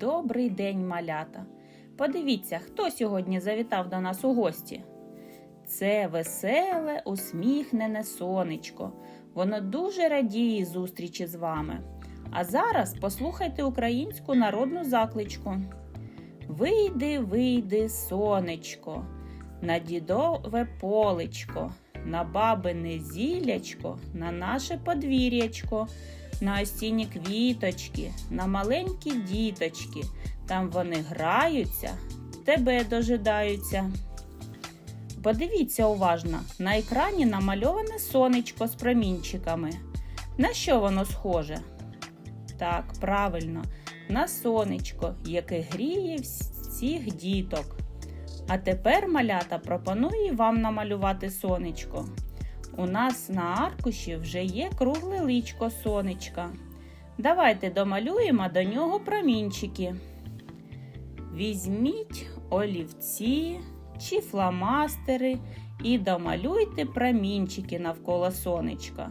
Добрий день, малята! Подивіться, хто сьогодні завітав до нас у гості. Це веселе, усміхнене сонечко. Воно дуже радіє зустрічі з вами. А зараз послухайте українську народну закличку. Вийди, вийди, сонечко, на дідове полечко, на бабине зілячко, на наше подвір'ячко, на осінні квіточки, на маленькі діточки. Там вони граються, тебе дожидаються. Подивіться уважно, на екрані намальоване сонечко з промінчиками. На що воно схоже? Так, правильно, на сонечко, яке гріє всіх діток. А тепер малята пропоную вам намалювати сонечко. У нас на аркуші вже є кругле личко сонечка. Давайте домалюємо до нього промінчики. Візьміть олівці чи фломастери і домалюйте промінчики навколо сонечка.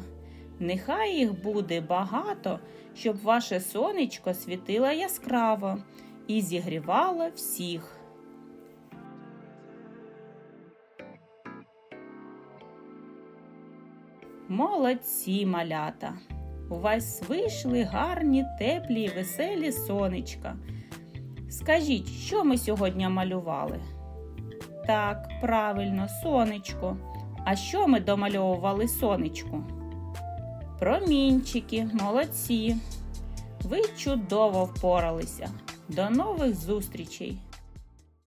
Нехай їх буде багато, щоб ваше сонечко світило яскраво і зігрівало всіх. Молодці малята! У вас вийшли гарні, теплі веселі сонечка. Скажіть, що ми сьогодні малювали? Так, правильно, сонечко. А що ми домальовували сонечку? Промінчики, молодці. Ви чудово впоралися. До нових зустрічей!